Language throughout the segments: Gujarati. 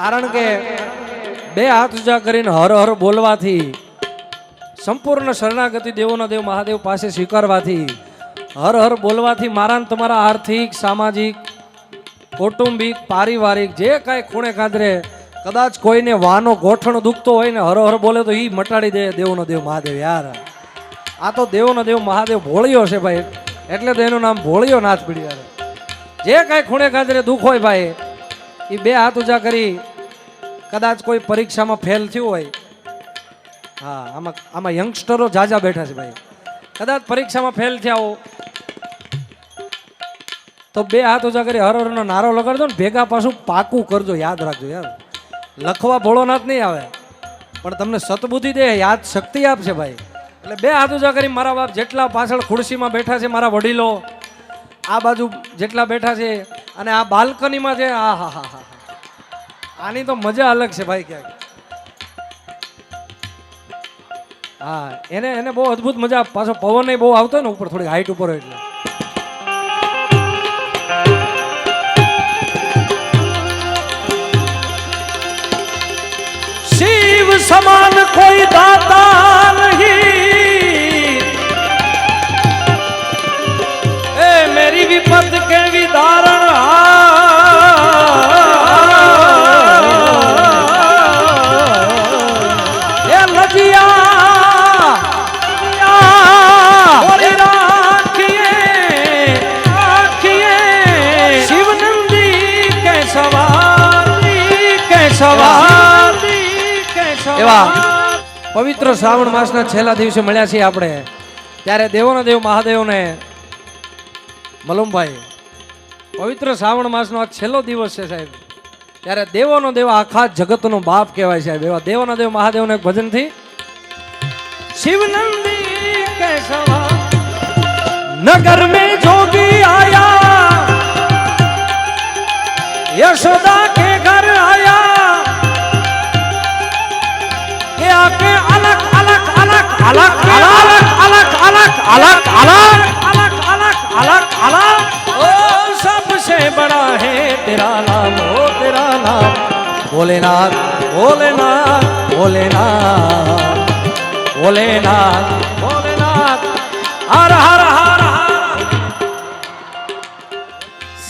કારણ કે બે હાથ ઉજા કરીને હર હર બોલવાથી, સંપૂર્ણ શરણાગતિ દેવોના દેવ મહાદેવ પાસે સ્વીકારવાથી, હર હર બોલવાથી મારા તમારા આર્થિક, સામાજિક, કૌટુંબિક, પારિવારિક જે કાંઈ ખૂણે કાદરે કદાચ કોઈને વાનો ગોઠણ દુખતો હોય ને હર હર બોલે તો એ મટાડી દે દેવોનો દેવ મહાદેવ યાર. આ તો દેવોનો દેવ મહાદેવ ભોળ્યો છે ભાઈ. એટલે તો એનું નામ ભોળ્યો નાથ પીડી યાર. જે કાંઈ ખૂણે કાદરે દુઃખ હોય ભાઈ એ બે હાથ ઊંચા કરી કદાચ કોઈ પરીક્ષામાં ફેલ થયું હોય. હા, આમાં આમાં યંગસ્ટરો જાજા બેઠા છે ભાઈ. કદાચ પરીક્ષામાં ફેલ થયા હો. તો બે હાથ ઓછા કરી હર હરનો નારો લગાડજો ને, ભેગા પાછું પાકું કરજો, યાદ રાખજો યાર લખવા ભોળોનાથ નહીં આવે. પણ તમને સતબુદ્ધિ દે, યાદ શક્તિ આપશે ભાઈ. એટલે બે હાથ ઉજા કરી મારા બાપ જેટલા પાછળ ખુરશીમાં બેઠા છે મારા વડીલો, આ બાજુ જેટલા બેઠા છે, અને આ બાલ્કનીમાં છે, આ હા હા હા. આની તો મજા અલગ છે ભાઈ ક્યાંક. હા, એને એને બહુ અદ્ભુત મજા. પાછો પવન બહુ આવતો ને ઉપર થોડી હાઈટ ઉપર એટલે. શિવ સમાન કોઈ દાતા નહીં. એ મેરી વિપત કેવી વિદારણ પવિત્ર શ્રાવણ માસના છેલ્લા દિવસે મળ્યા છીએ આપણે ત્યારે દેવોના દેવ મહાદેવને મલુમભાઈ પવિત્ર શ્રાવણ માસનો આ છેલ્લો દિવસ છે સાહેબ ત્યારે દેવોનો દેવ આખા જગતનો બાપ કહેવાય સાહેબ એવા દેવોના દેવ મહાદેવને એક ભજનથી શિવનંદી કેશવા નગર में जोगी आया यशोदा के घर alak alak alak alak alak alak alak alak alak alak ओ सबसे बड़ा है तेरा नाम ओ तेरा नाम भोलेनाथ भोलेनाथ भोलेनाथ भोलेनाथ भोलेनाथ हर हर हर हर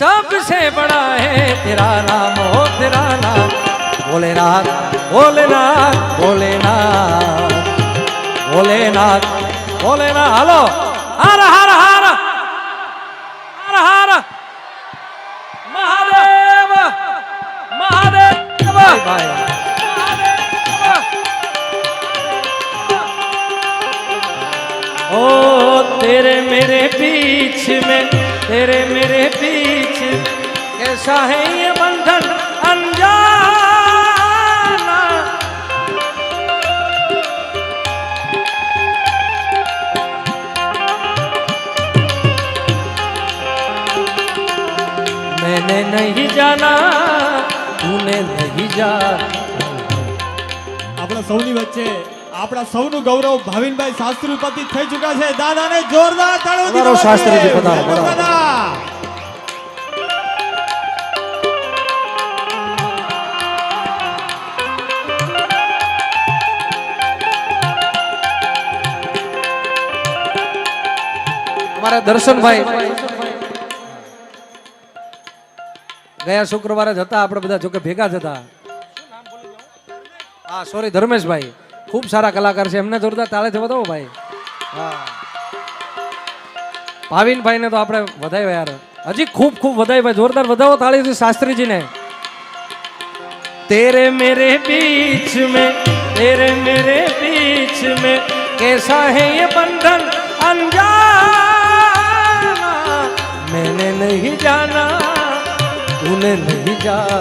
सबसे बड़ा है तेरा नाम ओ तेरा नाम भोलेनाथ भोलेनाथ भोलेनाथ बोले ना हेलो। हर हर हर। हर हर। महादेव महादेव। ओ तेरे मेरे बीच में तेरे मेरे बीच कैसा है ये बंधन। નાના તુને નહીં જા. આપણા સૌની વચ્ચે આપણા સૌનું ગૌરવ ભાવિનભાઈ શાસ્ત્રી ઉપસ્થિત થઈ ચૂક્યા છે. દાદાને જોરદાર તાળો દીધો શાસ્ત્રીજી પધારો દાદા. અમારા દર્શનભાઈ ગયા શુક્રવારે જ હતા આપણે બધા જોકે ભેગા જ હતા હા સોરી ધર્મેશભાઈ ખૂબ સારા કલાકાર છે એમને જોરદાર તાળેથી વધાવો ભાઈ હા ભાવિનભાઈને તો આપણે વધાવ્યા યાર હજી ખૂબ ખૂબ વધાય ભાઈ જોરદાર વધાવો તાળીથી શાસ્ત્રીજીને तेरे मेरे बीच में तेरे मेरे बीच में कैसा है ये बंधन अनजाना मैंने नहीं जाना तूने नहीं जाना,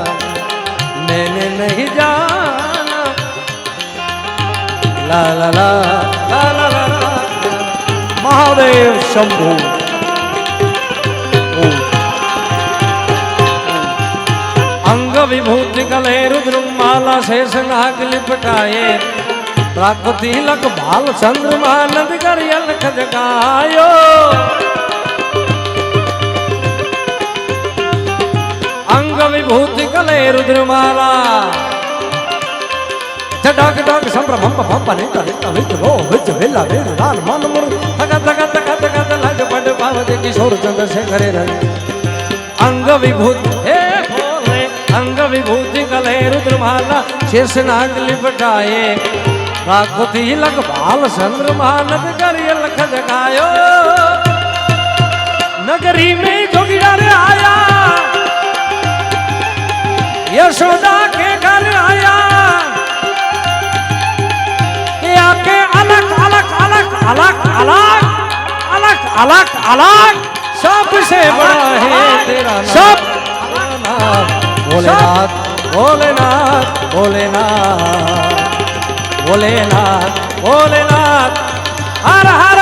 मैंने नहीं जाना। ला ला ला ला ला ला महादेव शंभू। अंग विभूति गले रुद्र माला शेष नाग लिपटाए। प्राकृति लक भाल चंद्रमा नद कर अलख जगायो વિભૂતિ કલે રુદ્રમાલા જડક ડક સંભ્રમ ભંપ ને કરે વિજ લો વિજ વેલા વેર લાલ મન મન ધગા ધગા ધગા ધગા ધલાજ પડ પાવ દે કિશોર ચંદ્ર શેખરે રે. અંગ વિભૂતિ, હે ભોલે, અંગ વિભૂતિ કલે રુદ્રમાલા શેષ નાગ લિપટાએ રાખોથી લખ ભાલ ચંદ્રમા નગર લખ જગાયો નગરી મેં यशोदा के घर आया के आके अलग अलग अलग अलग अलग अलग अलग अलग सबसे बड़ा है तेरा नाम सब भोलेनाथ भोलेनाथ भोलेनाथ भोलेनाथ भोलेनाथ हर हर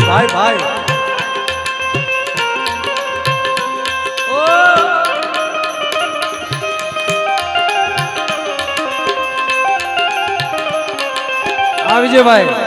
ભાઈ ભાઈ ભાઈ. આ વિજયભાઈ.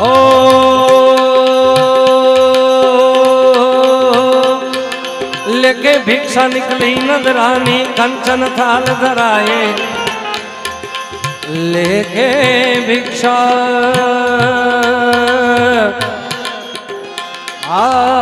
ઓ લેકે ભિક્ષા નીકળી નદરાની કંચન થાલ ધરાએ. લેકે ભિક્ષા આ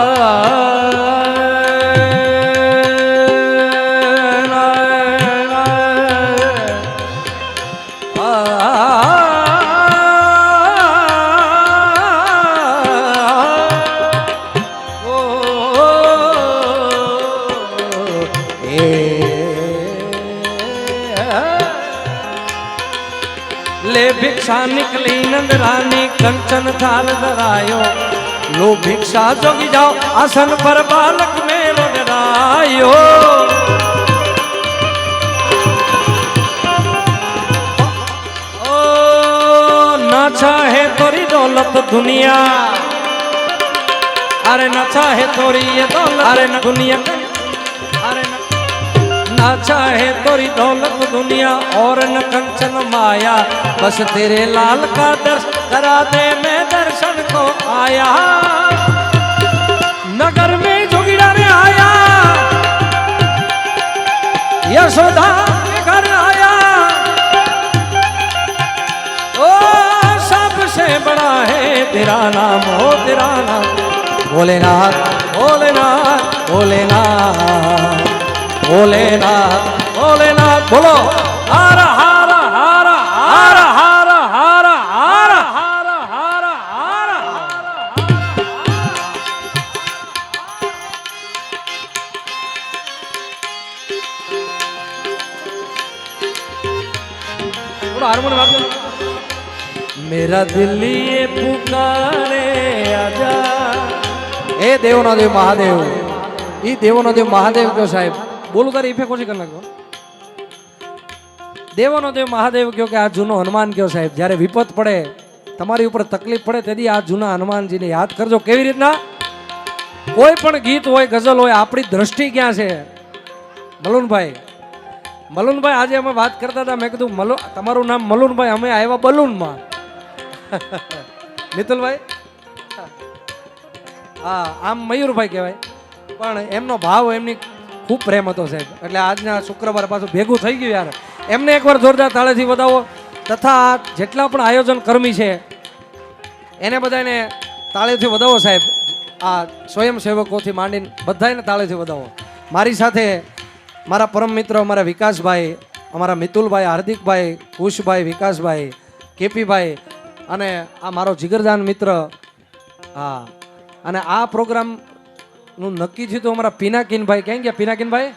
भिक्षा निकली नंद रानी कंचन थाल धरायो लो भिक्षा जोग जाओ, आसन पर बालक में डरायो नचा है तोरी दौलत दुनिया, अरे नचा है तोरी ये दौलत, अरे दुनिया न ना चाहे तोरी दौलत दुनिया और न कंचन माया। बस तेरे लाल का दर्शन करा दे मैं दर्शन को आया। नगर में जोगिड़ा रे आया। यशोदा घर आया। ओ सबसे बड़ा है तेरा नाम हो तेरा नाम। भोलेनाथ भोलेनाथ भोलेनाथ। भोलेनाथ भोलेनाथ बोलो हर हर हर हर हर हर हर हर हर हर थोड़ा हारमोनियम आप लो। मेरा दिल ये पुकारे आजा એ દેવનો દેવ મહાદેવ ઈ દેવનો દેવ મહાદેવ કયો સાહેબ બોલું તારે ઇફેક્ટ ઓછી કરી નાખો દેવનો દેવ મહાદેવ કહ્યો કે આ જૂનો હનુમાન કયો સાહેબ, જ્યારે વિપત પડે, તમારી ઉપર તકલીફ પડે, તેથી આ જૂના હનુમાનજીને યાદ કરજો. કેવી રીતના? કોઈ પણ ગીત હોય, ગઝલ હોય, આપણી દ્રષ્ટિ ક્યાં છે? મલુનભાઈ મલુનભાઈ, આજે અમે વાત કરતા હતા, મેં કીધું, મલુ, તમારું નામ મલુનભાઈ, અમે આવ્યા બલૂનમાં. મિતુલભાઈ? હા, આમ મયુરભાઈ કહેવાય. પણ એમનો ભાવ, એમની ખૂબ પ્રેમ હતો સાહેબ. એટલે આજના શુક્રવાર પાછું ભેગું થઈ ગયું યાર. એમને એકવાર જોરદાર તાળેથી વધાવો. તથા જેટલા પણ આયોજન કર્મી છે, એને બધાને તાળેથી વધાવો સાહેબ. આ સ્વયંસેવકોથી માંડીને બધાને તાળેથી વધાવો. મારી સાથે મારા પરમ મિત્ર અમારા વિકાસભાઈ, અમારા મિતુલભાઈ, હાર્દિકભાઈ, કુશભાઈ, વિકાસભાઈ, કેપીભાઈ અને આ મારો જીગરદાન મિત્ર. હા. અને આ પ્રોગ્રામનું નક્કી થયું તો અમારા પિનાકીનભાઈ. ક્યાં ગયા પિનાકીનભાઈ?